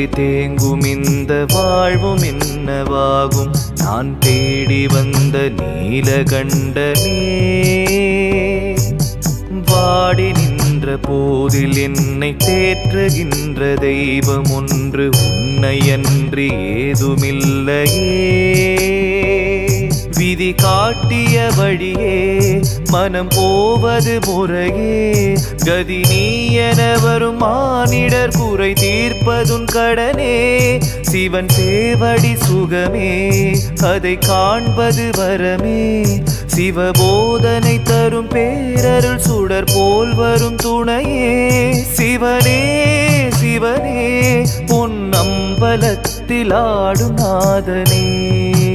தேடலின்றி தேங்கும் இந்த வாழ்வும் என்னவாகும்? நான் தேடி வந்த நீலகண்டனே வாடி நின்ற போதில் என்னை தேற்றுகின்ற தெய்வம் ஒன்று உன்னை அன்றி ஏதுமில்லையே. விதி காட்டிய வழியே மனம் போவது முறையே. கதி நீ என வரும் மானிடர் குறை தீர்ப்பதுன் கடனே. சிவன் சேவடி சுகமே அதை காண்பது வரமே. சிவபோதனை தரும் பேரருள் சுடர் போல் வரும் துணையே. சிவனே சிவனே பொன் அம்பலத்தில் ஆடும் நாதனே.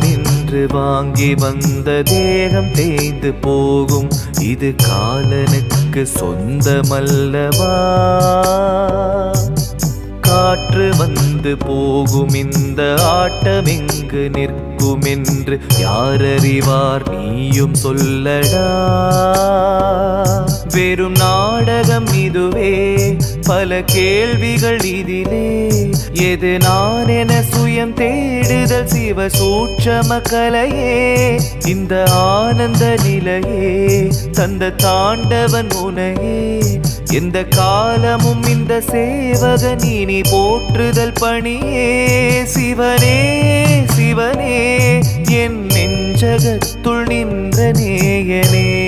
போகம் வாங்கி வந்த தேகம் தேய்ந்து போகும். இது காலனுக்கு சொந்தமல்லவா? காற்று வந்து போகும் இந்த ஆட்டம் எங்கு நிற்கும் என்று யாரறிவார் நீயும் சொல்லடா. வெறும் நாடகம் இதுவே பல கேள்விகள் இதிலே. எது நான் என சுயம் தேடுதல் சிவ சூட்சம கலையே. இந்த ஆனந்த நிலையே தந்த தாண்டவன் உனையே எந்த காலமும் இந்த சேவகன் இனி போற்றுதல் பணியே. சிவனே சிவனே என் நெஞ்சகத்துள் நின்ற நேயனே.